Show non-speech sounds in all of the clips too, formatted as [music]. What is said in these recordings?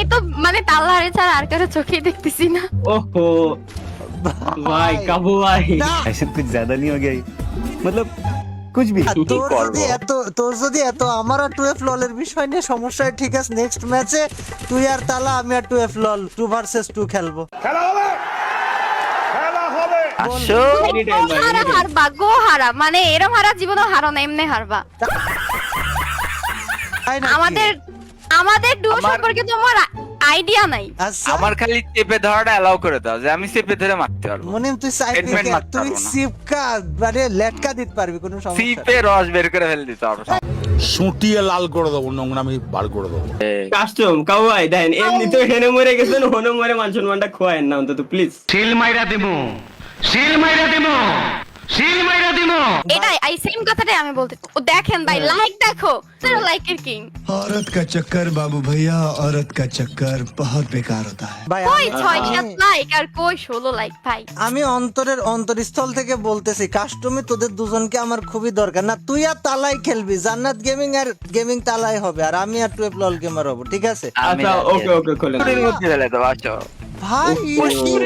আমি তো মানে তাল্লাহারে ছাড়া আর কারো চোখে দেখতেছি না ओहो भाई काबू भाई না ऐसे कुछ ज्यादा नहीं हो गया ये? मतलब कुछ भी আর তোর যদি এত তোর যদি এত আমার আর টুয়েলভ ললের বিষয় নিয়ে সমস্যা হয়, ঠিক আছে নেক্সট ম্যাচে তুই আর তালা আমি আর টুয়েলভ লল টু ভার্সেস টু খেলবো আসো Anytime, গো ভাই, হারা anytime. হারবা গো হারা মানে এরম হারা জীবনও হারো না এমনি হারবা তাই নাকি? আমাদের আমাদের ডুয়ো আমার- সম্পর্কে তোমার আইডিয়া নাই। আচ্ছা আমার খালি চেপে ধরাটা অ্যালাউ করে দাও যে আমি চেপে ধরে মারতে পারব। মনে হয় তুই সাইড Statement মারতে তুই পারব না। সিপকা মানে লেটকা দিতে পারবি কোনো সমস্যা নেই। সিপে রস বের করে ফেল দিতে পারব সুটিয়ে লাল করে দেবো নোংরামি বার করে দেবো। কাস্টম কাবু ভাই দেন এমনি তো হেনে মরে গেছেন হনে মরে মান সম্মানটা খোয়ায়েন না অন্তত প্লিজ শিল মাইরা দিমু শিল মাইরা দিমু। শিল মাইরা দিমু এটাই এই সেম কথাটাই আমি বলতে ও দেখেন ভাই লাইক দেখো লাইকের কিং औरत का चक्कर बाबू भैया औरत का चक्कर बहुत बेकार होता है ভাই কই আমি- ছয় আমি- সাত লাইক আর কই ষোলো লাইক ভাই আমি অন্তরের অন্তরস্থল থেকে বলতেছি কাস্টমে তোদের দুজনকে আমার খুবই দরকার না তুই আর তালাই খেলবি জান্নাত গেমিং আর গেমিং তালাই হবে আর আমি আর টুয়েলভ লল গেমার হবো ঠিক আছে আমি আচ্ছা ওকে ওকে খোলেন ভাই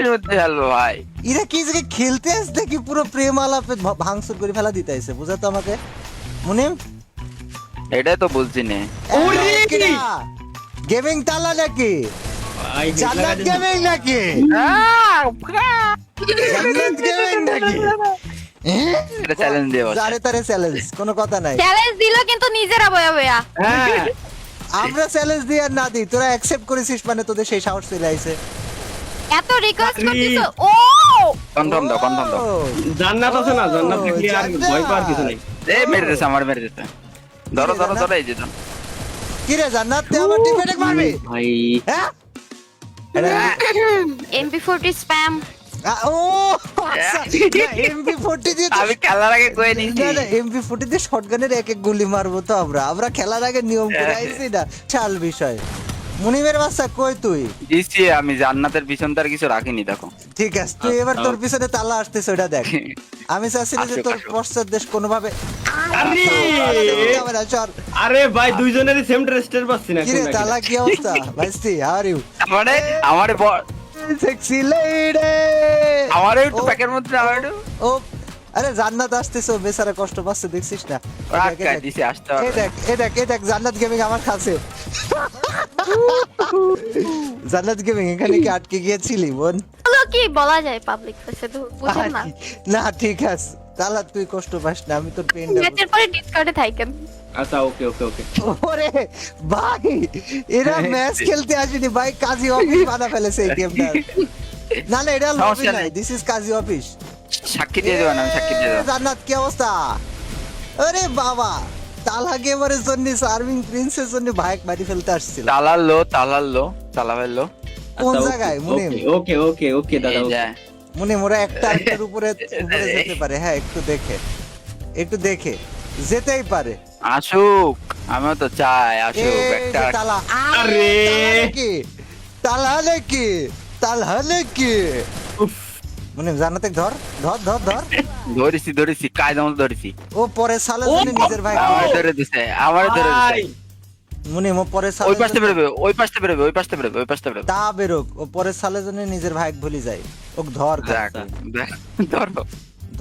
মধ্যে ভাই। এরা কি যে খেলতে আসতে কি পুরো প্রেম আলাপে ভাঙচুর করে ফেলা দিতে আসে বুঝা তো আমাকে? মুনিম? এটাই তো বলছি নে। গেমিং তালা নাকি? জান্নাত গেমিং নাকি? জান্নাত গেমিং নাকি? এটা চ্যালেঞ্জ দিয়ে বসে। তারে চ্যালেঞ্জ কোনো কথা নাই। চ্যালেঞ্জ দিল কিন্তু নিজেরা বয়া বয়া। হ্যাঁ। আমরা চ্যালেঞ্জ দিয়ে আর না দিই তোরা অ্যাকসেপ্ট করেছিস মানে তোদের সেই সাহস চলে আইছে এত রিকোয়েস্ট। করতেছো? ও! কনফার্ম দাও কনফার্ম দাও। জান্নাত আছে না? জান্নাত থাকলে আর ভয় পাওয়ার কিছু নেই। এ মেরে দিছে আমার মেরে দিছে। ধরো ধরো ধরো এই যে ধরো। কি রে জান্নাত তুই আমার টিম অ্যাটাক মারবি? ভাই। হ্যাঁ? এমপি ফোরটি স্প্যাম ও আচ্ছা। এমপি ফোর্টি দিয়ে আমি খেলার আগে না দিয়ে শটগানের এক এক গুলি মারবো তো আমরা। আমরা খেলার আগে নিয়ম করে হ্যাঁ। আইছি না। চাল বিষয়। মুনিমের বাচ্চা কই তুই? দিচ্ছি আমি জান্নাতের পিছন তার কিছু রাখিনি দেখো। ঠিক আছে তুই এবার তোর পিছনে তালা আসতেছে ওটা দেখ। [laughs] আমি চাচ্ছিলাম যে তোর। পশ্চাৎ দেশ কোনোভাবে আরে! আরে ভাই দুইজনেরই সেম ড্রেসটার পাচ্ছি না কি রে তালা কি অবস্থা? ভাইস্তি হাউ আর ইউ মানে আমার সেক্সি লেডি আমারও একটু প্যাকের মধ্যে আমার একটু। ও আরে জান্নাত আসতেছে বেচারা কষ্ট পাচ্ছে দেখছিস না? এই দেখ এই দেখ। এই দেখ জান্নাত গেমিং আমার কাছে জান্নাত গেমিং এখানে কি আটকে গিয়েছিলি বোন? হলো কি বলা যায় পাবলিক প্লেসে বুঝেন না। না ঠিক আছে। তাহলে তুই কষ্ট পাস না আমি তোর পেন ম্যাচের পরে ডিসকার্ডে থাকেন। আচ্ছা ওকে ওকে ওকে। ওরে ভাই এরা ম্যাচ খেলতে আসেনি ভাই কাজী অফিস বানা ফেলেছে এই গেমটা না না এটা লবি নাই দিস ইজ কাজী অফিস। সাক্ষী দিয়ে দেবেন আমি সাক্ষী দিয়ে দেবো। জান্নাত কি অবস্থা? আরে বাবা। তালা গেমারের জন্য সার্ভিং প্রিন্সের জন্য ভাইক মারি ফেলতে আসছিল। তালার লো তালা ফেলল কোন আচ্ছা, জায়গায়? ওকে, মুনিম ওকে ওকে ওকে দাদা এই ওকে। মনে মোরা একটা [laughs] আরেকটার উপরে উপরে যেতে পারে। হ্যাঁ একটু দেখে। একটু দেখে। যেতেই পারে। আসুক আমিও তো চাই আসুক একটা তালা। আরে! নাকি? তালা নাকি? তালা নাকি? মনে জানাতে ধর ধর ধর ধর। ধরেছি ধরেছি কায়দা মতো ধরেছি। ও পরে সালে জন্য নিজের ভাই আমার ধরে দিছে আমার ধরে দিছে। মনে মো পরে সালে ওই পাশটা বেরোবে ওই পাশটা বেরোবে ওই পাশটা বেরোবে ওই পাশটা বেরোবে। তা বেরোক ও পরে সালে জন্য নিজের ভাই ভুলি যায় ওক ধর দেখ ধরো।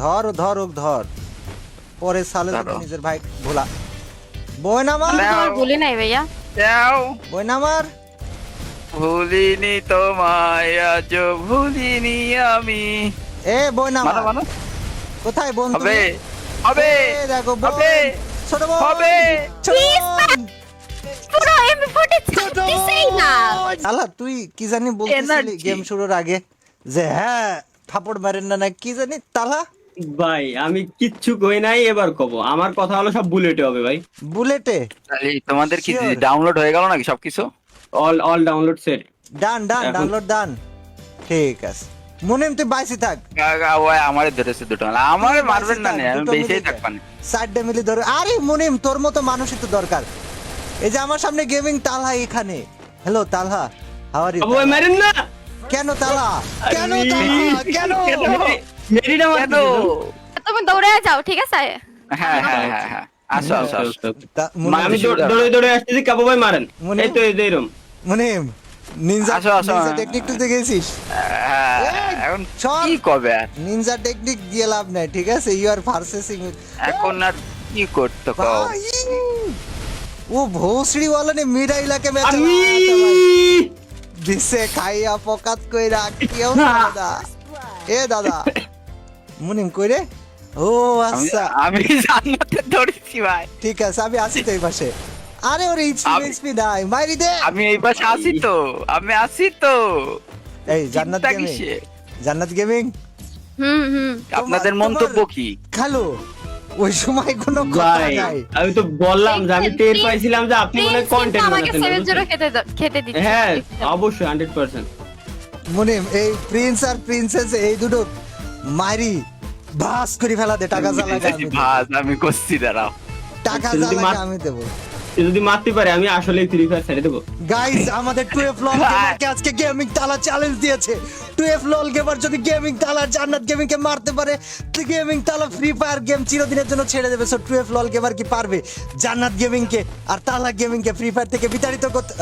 ধর ও ধর ওক ধর। পরে সালে ধরো। নিজের ভাই ভোলা। বই নামার দাও। বলি নাই ভাইয়া। যাও বই নামার ভুলিনি তোমায় আজ ভুলিনি আমি। এ মানো নামার মানো কোথায় বোন হবে তুমি হবে দেখো বোন। হবে ছোট বোন। হবে। বোন। পুরো ছাড়তেছেই না। আলা তুই কি জানি Energy। গেম শুরুর আগে যে হ্যাঁ থাপড় মারেন না না কি জানি তালা? ভাই আমি কিচ্ছু কই নাই এবার কব। আমার কথা হলো সব বুলেটে হবে ভাই। বুলেটে? তাহলে তোমাদের কি ডাউনলোড হয়ে গেল নাকি সবকিছু? All all download set done done download done ঠিক আছে। মনে তুই বাইসি থাক। ওই আমারে ধরেছে দুটো। আমারে মারবেন না নে, আমি বেঁচেই মিলে থাকবান। সাইডে মিলি ধরে আরে মনিম তোর মতো মানুষই তো দরকার। এই যে আমার সামনে গেমিং তালহা এখানে। Hello Talha how are you ভাই মারেন না! কেন তালা কেন তালহা? কেন? মার কেন? তুমি দৌড়ে যাও ঠিক আছে? হ্যাঁ হ্যাঁ হ্যাঁ হ্যাঁ। আসো আসো আসো। তা- আমি মুনিম দৌড়ে দৌড়ে আসতেছি কাবু ভাই মারেন। মনে- এই তো এই যে এরম মুনিম নিনজা আসো, আসো। নিনজা টেকনিক তুই দেখেছিস হ্যাঁ, এখন সর। কি কবে আর? নিনজা টেকনিক দিয়ে লাভ নাই ঠিক আছে ইউ আর ভার্সেসিং এখন আর কি করতে কও वो भोसड़ी वाला ने मेरा इलाके में আমি দিছে খাইয়া পকাত কইরা কেউ দাদা এ দাদা মুনিম কইরে ও আমি আচ্ছা আমি জান্নাতে ধরেছি ভাই ঠিক আছে আমি আসি তো এই পাশে আরে ওরে ইচপি আমি- ইচপি নাই মাইরি দে। আমি এই পাশে আছি তো আমি আছি তো। এই জান্নাত গেমিং জান্নাত গেমিং হুম হুম। আপনাদের মন্তব্য কি? খালো ওই সময় কোনো কথা নাই। আমি তো বললাম যে আমি টের পাইছিলাম যে আপনি মনে কন্টেন্ট আমাকে সেভেন জিরো খেতে খেতে দিচ্ছে। হ্যাঁ অবশ্যই হান্ড্রেড পার্সেন্ট মুনিম এই প্রিন্স আর প্রিন্সেস এই দুটো মারি ভাস করে ফেলা দে টাকা জ্বালাকে আমি। ভাজ আমি করছি দাঁড়াও। টাকা মার- আমি দেবো। যদি মারতে পারে আমি আসলে ফ্রি ফায়ার ছেড়ে দেবো। গাইস আমাদের লল গেমারকে আজকে গেমিং তালা চ্যালেঞ্জ দিয়েছে। লল গেমার যদি গেমিং তালা জান্নাত গেমিং কে মারতে পারে তো গেমিং তালা ফ্রি ফায়ার গেম চিরদিনের জন্য ছেড়ে দেবে। সো এফ লল গেমার কি পারবে? জান্নাত গেমিং কে আর তালা গেমিং কে ফ্রি ফায়ার থেকে বিতাড়িত করতে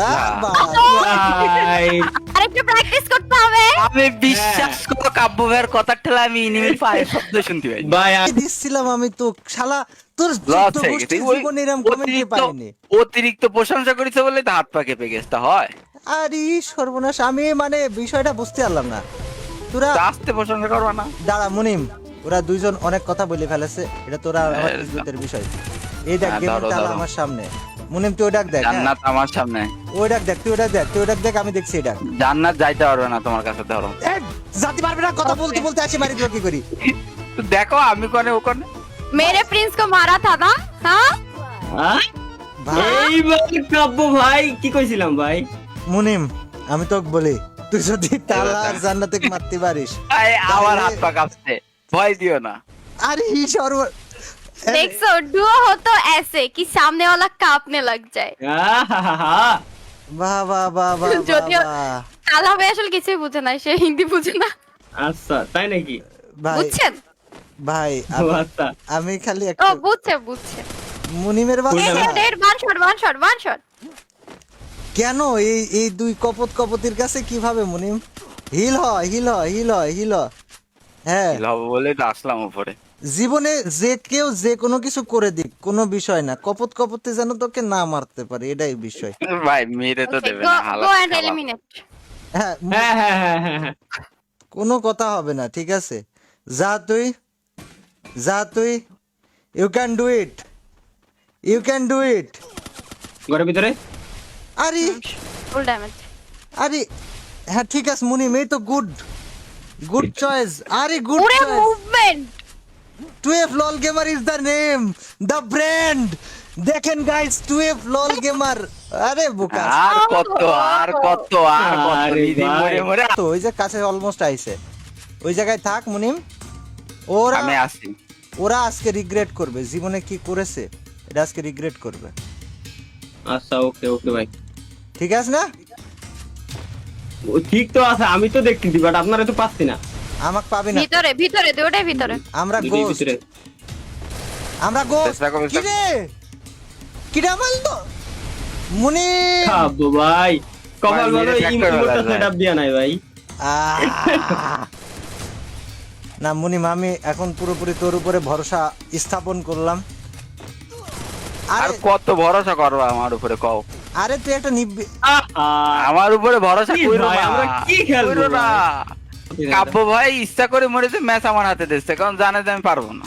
আরেকটু প্র্যাকটিস করতে হবে। আমি বিশ্বাস করো কাব্য ভাইয়ের কথার ঠেলা আমি ইনিমির পায়ের [laughs] শব্দ শুনতে পাই ভাই কি দিচ্ছিলাম আমি তো শালা তোর হয়ে জীবনে অতিরিক্ত পাইনি। অতিরিক্ত প্রশংসা করেছে বলে তো হাত পা কেঁপে গেছে হয়। আরে সর্বনাশ আমি মানে বিষয়টা বুঝতে পারলাম না। তোরা আস্তে প্রশংসা করবা না। দাঁড়া মুনিম ওরা দুইজন অনেক কথা বলে ফেলেছে। এটা তোরা আমার হ্যাঁ, বিষয়। এই দেখ হ্যাঁ, তালা আমার সামনে। মুনিম তুই দেখ হ্যাঁ। জান্নাত আমার সামনে। দেখ তুই ওটা দেখ তুই ওটা দেখ আমি দেখছি এটা জান্নাত যাইতে পারবে না তোমার কাছে ধরো। জাতি পারবে না কথা বলতে বলতে আসি মারি কি করি? দেখো আমি কোনে মেরে প্রিন্স কো মারা থা না হ্যাঁ? ভাই। কি কইছিলাম ভাই? মুনিম আমি তোকে বলি তুই যদি তালা জান্নাতে মারতে পারিস আই আমার হাত পা কাঁপছে ভয় দিও না। আরে সর্ব देखो डुओ हो तो ऐसे कि सामने वाला कांपने लग जाए আহাহাহা। বাহ বাহ বাহ বাহ যদিও বাহ তালা ভাই আসলে কিছুই বুঝে না সে হিন্দি বুঝে না আচ্ছা তাই নাকি ভাই বুঝছেন ভাই ও আমি- আচ্ছা আমি খালি ও একটা বুঝছে বুঝছে মুনিমের কোনটা এই বাচ্চা যে dead one shot one shot one shot কেন এই এই দুই কপত কপতির কাছে কিভাবে মুনিম হিল হ হিল হ হিল হ হিল হ। হ্যাঁ লব বলে তো আসলাম উপরে জীবনে যে কেউ যে কোনো কিছু করে দিক কোনো বিষয় না। কপত কপতে যেন তোকে না মারতে পারে এটাই বিষয়। ভাই মেরে তো দেবে না হ্যাঁ হ্যাঁ হ্যাঁ হ্যাঁ কোনো কথা হবে না ঠিক আছে? যা তুই যা তুই you can do it you can do it ঘরের ভিতরে? আরে ফুল ড্যামেজ আরে হ্যাঁ ঠিক আছে মুনিম এই তো গুড গুড চয়েস আরে good choice movement টুয়েফ LOL gamer is the name the brand. দেখেন গাইস টুয়েফ লল গেমার। আরে বুকা। আর কত আর কত আর কত দিদি মরে মরে। তো ওই যে কাছে অলমোস্ট আইছে। ওই জায়গায় থাক মুনিম। ওরা আমি আসি ওরা আজকে রিগ্রেট করবে। জীবনে কি করেছে এটা আজকে রিগ্রেট করবে। আচ্ছা ওকে ওকে ভাই। ঠিক আছে না? ঠিক তো আছে আমি তো দেখতেছি বাট আপনারা তো পাচ্ছি না। আমাক পাবি না। ভিতরে ভিতরে দুটোই ভিতরে। আমরা গোস্ট ভিতরে। আমরা গোস্ট চেষ্টা করো, কি রে মারলো মুনি। খাব ভাই কপাল ভাই, ভালো ইমোটটা সেটআপ দিয়া নাই ভাই। না মুনিম আমি এখন পুরোপুরি তোর উপরে ভরসা স্থাপন করলাম। আর কত ভরসা করবা আমার উপরে কও। আরে তুই একটা আহা। আমার উপরে ভরসা কি কইরো না। আমরা কি খেলব না? কাব্য ভাই ইচ্ছা করে মরেছে ম্যাচ আমার হাতে দিচ্ছে কারণ জানে যে আমি পারব না।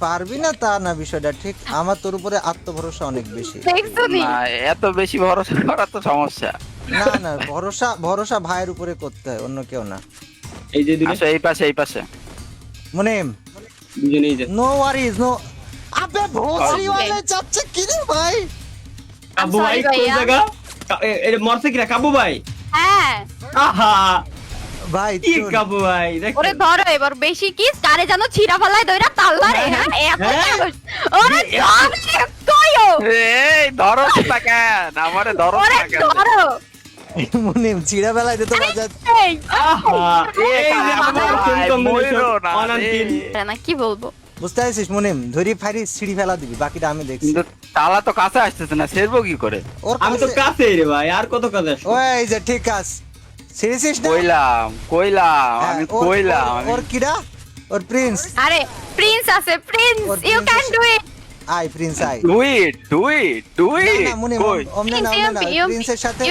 পারবি না তা না বিষয়টা ঠিক? আমার তোর উপরে আত্মভরসা অনেক বেশি। এত বেশি ভরসা করা তো সমস্যা। না না ভরসা ভরসা ভাইয়ের উপরে করতে হয় অন্য কেউ না। এই যে দুটো এই পাশে এই পাশে। মুনিম। দুজনেই যে। নো ওয়ারিজ নো আবে ভোসরি. वाले চাচ্ছে কি রে ভাই? কাবু ভাই কোন জায়গা? এ- এ, মরছে কিরা কাবু ভাই? হ্যাঁ। আহা! ভাই কি কাবু ভাই? ওরে ধরো এবার বেশি কি কারে জানো ছিড়া ফেলায় দইরা তাল্লা রে হ্যাঁ? এত হ্যাঁ। ওরে কইও এই ধরো আমারে ধরো ওরে ধরো। চিড়া বেলায় কি বলব? বুঝতে পারছিস মুনিম? ধরি ফারি সিঁড়ি ফেলা দিবি বাকিটা আমি দেখছি। কিন্তু তালা তো কাছে আসতেছে না সেরবো কি করে? ওর আমি তো কাছে- কাছে রে ভাই আর কত কাজ আসবে? ওই যে ঠিক আছে। সিরিয়াসিস না? কইলাম কইলাম হ্যাঁ, আমি কইলাম ওর- আমি ওর কিরা? ওর প্রিন্স আরে প্রিন্স আছে prince or you can do it I prince I do it do it do it না, মনে কই? ওম- না, Prince, না, প্রিন্সের সাথে।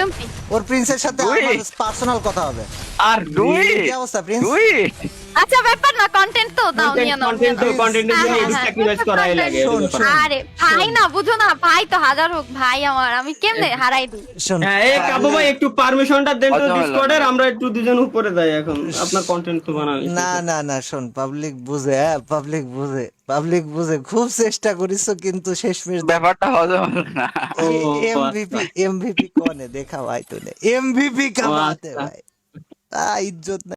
ওর প্রিন্সের সাথে আমার পার্সোনাল কথা হবে। আর ডু ইট কি অবস্থা, প্রিন্স? ডু ইট আচ্ছা ব্যাপার না কন্টেন্ট তো দাও নিয়ে নাও কন্টেন্ট তো কন্টেন্টের জন্য হ্যাঁ, এডিট হ্যাঁ, স্যাক্রিফাইস করাই লাগে। আরে ভাই না বুঝো না ভাই তো হাজার হোক ভাই আমার আমি কেমনে হারাই দিই? শোন। হ্যাঁ এই কাবু ভাই একটু পারমিশনটা দেন তো ডিসকর্ডের আমরা একটু দুজন উপরে যাই এখন। আপনার কন্টেন্ট তো বানাই। না না না শোন পাবলিক বুঝে হ্যাঁ পাবলিক বুঝে। পাবলিক বুঝে খুব চেষ্টা করিস কিন্তু শেষমেশ ব্যাপারটা হজম হলো না। এমভিপি এমভিপি কোনে দেখা ভাই তো এমভিপি কামাতে আচ্ছা। ভাই। আ ইজ্জত নাই